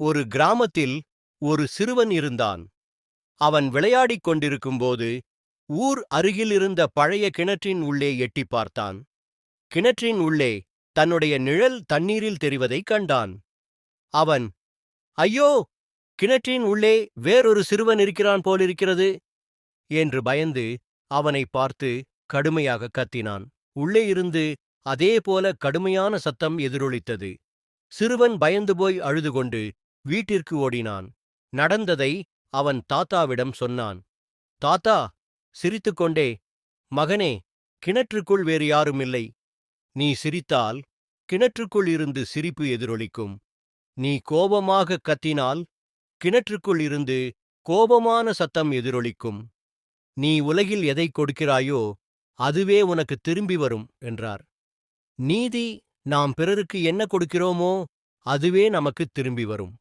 ஒரு கிராமத்தில் ஒரு சிறுவன் இருந்தான். அவன் விளையாடிக் கொண்டிருக்கும்போது ஊர் அருகிலிருந்த பழைய கிணற்றின் உள்ளே எட்டிப் பார்த்தான். கிணற்றின் உள்ளே தன்னுடைய நிழல் தண்ணீரில் தெரிவதைக் கண்டான். அவன் ஐயோ! கிணற்றின் உள்ளே வேறொரு சிறுவன் இருக்கிறான் போலிருக்கிறது! என்று பயந்து அவனைப் பார்த்து கடுமையாக கத்தினான். உள்ளே இருந்து அதேபோல கடுமையான சத்தம் எதிரொலித்தது. சிறுவன் பயந்து போய் அழுது கொண்டு வீட்டிற்கு ஓடினான். நடந்ததை அவன் தாத்தாவிடம் சொன்னான். தாத்தா சிரித்துக்கொண்டே மகனே கிணற்றுக்குள் வேறு யாரும் இல்லை. நீ சிரித்தால் கிணற்றுக்குள் இருந்து சிரிப்பு எதிரொலிக்கும். நீ கோபமாக கத்தினால் கிணற்றுக்குள் இருந்து கோபமான சத்தம் எதிரொலிக்கும். நீ உலகில் எதை கொடுக்கிறாயோ அதுவே உனக்கு திரும்பி வரும் என்றார். நீதி நாம் பிறருக்கு என்ன கொடுக்கிறோமோ அதுவே நமக்கு திரும்பி வரும்.